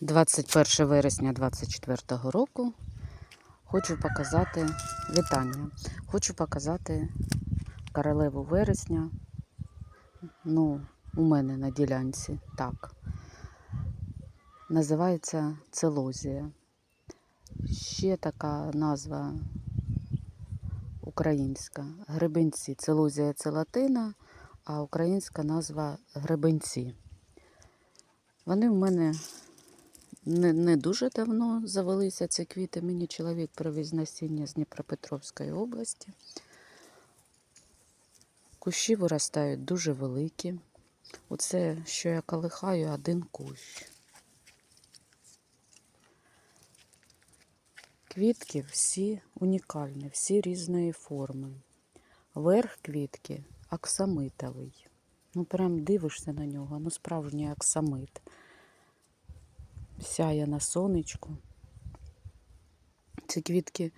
21 вересня 2024 року. Хочу показати вітання. Хочу показати королеву вересня. Ну, у мене на ділянці так. Називається целозія. Ще така назва українська. Гребенці. Целозія це латина, а українська назва гребенці. Вони в мене не, не дуже давно завелися ці квіти. Мені чоловік привіз насіння з Дніпропетровської області. Кущі виростають дуже великі. Оце, що я колихаю, один кущ. Квітки всі унікальні, всі різної форми. Верх квітки аксамитовий. Ну, прям дивишся на нього, ну справжній аксамит сяє на сонечку. Ці квітки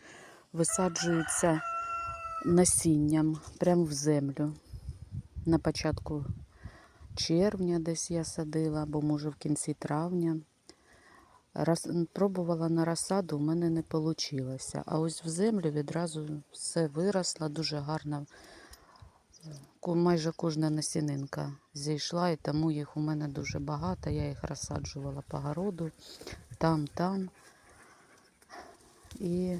висаджуються насінням прямо в землю. На початку червня десь я садила, або може в кінці травня. Раз, пробувала на розсаду, у мене не вийшло. А ось в землю відразу все виросло, дуже гарно. Майже кожна насінинка зійшла, і тому їх у мене дуже багато. Я їх розсаджувала по городу, там, там. І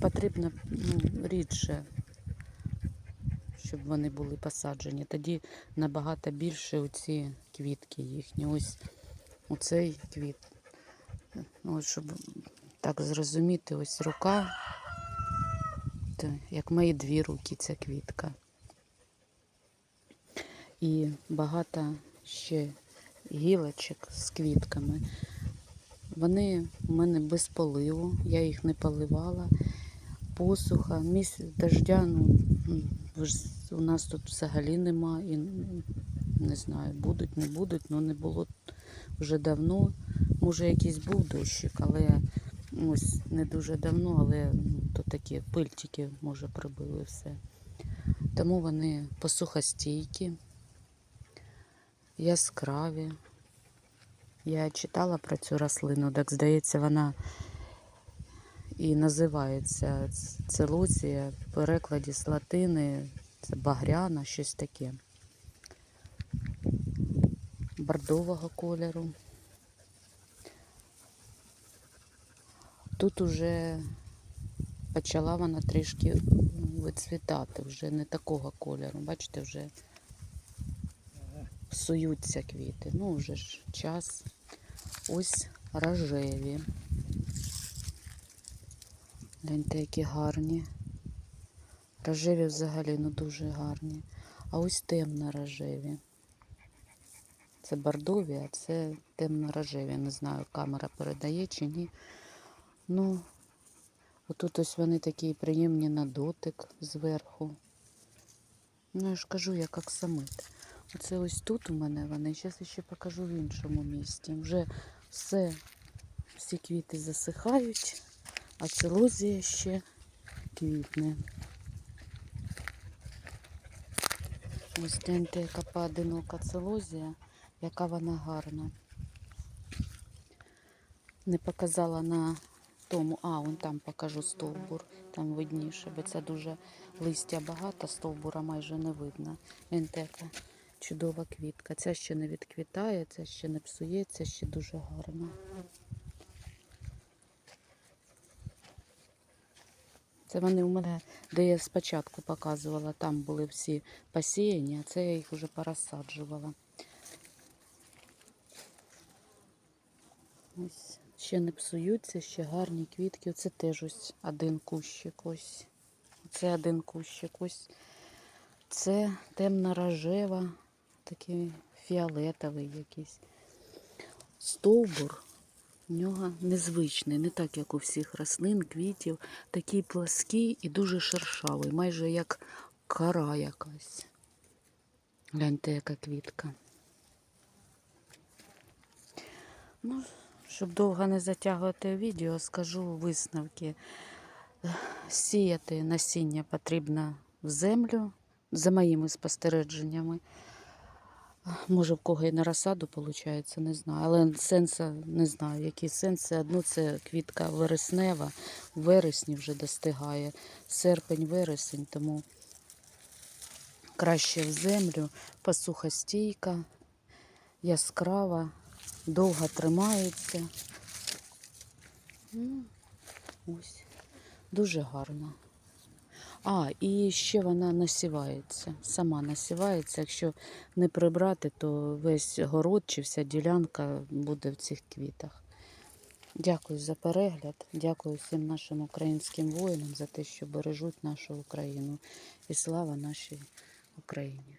потрібно ну, рідше, щоб вони були посаджені. Тоді набагато більше оці квітки їхні. Ось оцей квіт. Ось, щоб так зрозуміти, ось рука, як мої дві руки ця квітка. І багато ще гілочок з квітками. Вони в мене без поливу, я їх не поливала. Посуха, місяць дождя, ну, у нас тут взагалі нема. І не знаю, будуть, не будуть, але не було вже давно. Може, якийсь був дощик, але ось не дуже давно, але ну, то такі пильчики, може, прибили все. Тому вони посухостійкі, яскраві. Я читала про цю рослину, так здається, вона і називається ц- целузія в перекладі з латини, це багряна, щось таке. Бордового кольору. Тут уже почала вона трішки вицвітати, вже не такого кольору. Бачите, вже псуються квіти. Ну, вже ж час. Ось рожеві. Гляньте, які гарні. Рожеві взагалі ну дуже гарні. А ось темно-рожеві. Це бордові, а це темно-рожеві. Не знаю, камера передає чи ні. Ну, отут ось вони такі приємні на дотик зверху. Ну, я ж кажу, як оксамит. Оце ось тут у мене вони. Зараз ще покажу в іншому місці. Вже все, всі квіти засихають, а целозія ще квітне. Ось гляньте, яка поодинока целозія, яка вона гарна. Не показала на тому, а, вон там покажу стовбур, там видніше, бо це дуже листя багато, стовбура майже не видно. Гляньте, чудова квітка. Ця ще не відквітає, ця ще не псується, ще дуже гарна. Це вони у мене, де я спочатку показувала, там були всі посіяні, а це я їх вже порозсаджувала. Ось ще не псуються, ще гарні квітки. Оце теж ось один кущик. Ось. Це один кущик. Ось. Це темно-рожева, такий фіолетовий якийсь. Стовбур у нього незвичний, не так, як у всіх рослин, квітів. Такий плаский і дуже шершавий, майже як кора якась. Гляньте, яка квітка. Ну, щоб довго не затягувати відео, скажу висновки. Сіяти насіння потрібно в землю, за моїми спостереженнями. Може, в кого і на розсаду виходить, не знаю. Але сенса не знаю, які сенси. Одну це квітка вереснева, в вересні вже достигає. Серпень, вересень, тому краще в землю, посухостійка, яскрава, довго тримається. Ось, дуже гарно. А, і ще вона насівається, сама насівається. Якщо не прибрати, то весь город чи вся ділянка буде в цих квітах. Дякую за перегляд. Дякую всім нашим українським воїнам за те, що бережуть нашу Україну. І слава нашій Україні!